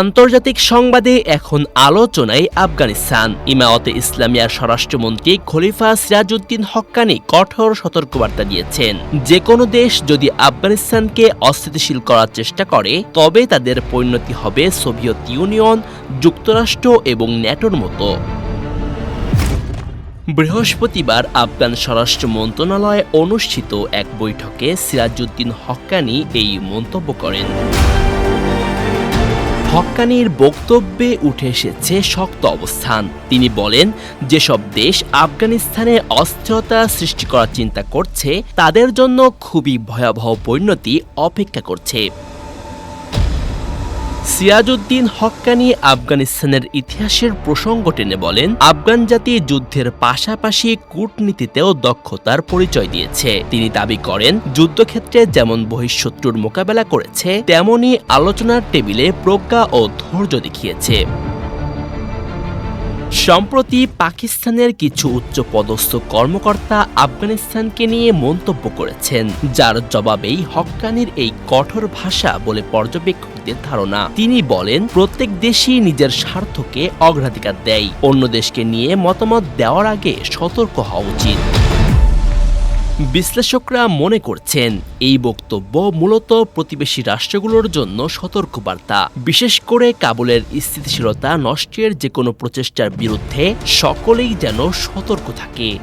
আন্তর্জাতিক সংবাদে এখন আলোচনায় আফগানিস্তান। ইমাওয়াতে ইসলামিয়ার স্বরাষ্ট্রমন্ত্রী খলিফা সিরাজউদ্দিন হক্কানি কঠোর সতর্কবার্তা দিয়েছেন। যে কোনো দেশ যদি আফগানিস্তানকে অস্থিতিশীল করার চেষ্টা করে, তবে তাদের পরিণতি হবে সোভিয়েত ইউনিয়ন, যুক্তরাষ্ট্র এবং ন্যাটোর মতো। বৃহস্পতিবার আফগান স্বরাষ্ট্র মন্ত্রণালয়ে অনুষ্ঠিত এক বৈঠকে সিরাজউদ্দিন হক্কানি এই মন্তব্য করেন। হক্কানির বক্তব্যে উঠে এসেছে শক্ত অবস্থান। তিনি বলেন, যেসব দেশ আফগানিস্তানে অস্থিরতা সৃষ্টি করার চিন্তা করছে, তাদের জন্য খুবই ভয়াবহ পরিণতি অপেক্ষা করছে। সিরাজউদ্দিন হক্কানি আফগানিস্তানের ইতিহাসের প্রসঙ্গ টেনে বলেন, আফগান জাতি যুদ্ধের পাশাপাশি কূটনীতিতেও দক্ষতার পরিচয় দিয়েছে। তিনি দাবি করেন, যুদ্ধক্ষেত্রে যেমন বহিঃশত্রুর মোকাবেলা করেছে তেমনই আলোচনার টেবিলে প্রজ্ঞা ও ধৈর্য দেখিয়েছে। সম্প্রতি পাকিস্তানের কিছু উচ্চপদস্থ কর্মকর্তা আফগানিস্তানকে নিয়ে মন্তব্য করেছেন, যার জবাবেই হক্কানির এই কঠোর ভাষা বলে পর্যবেক্ষকদের ধারণা। তিনি বলেন, প্রত্যেক দেশই নিজের স্বার্থকে অগ্রাধিকার দেয়। অন্য দেশকে নিয়ে মতামত দেওয়ার আগে সতর্ক হওয়া উচিত। বিশ্লেষকরা মনে করছেন, এই বক্তব্য মূলত প্রতিবেশী রাষ্ট্রগুলোর জন্য সতর্কবার্তা। বিশেষ করে কাবুলের স্থিতিশীলতা নষ্টের যে কোনো প্রচেষ্টার বিরুদ্ধে সকলেই যেন সতর্ক থাকে।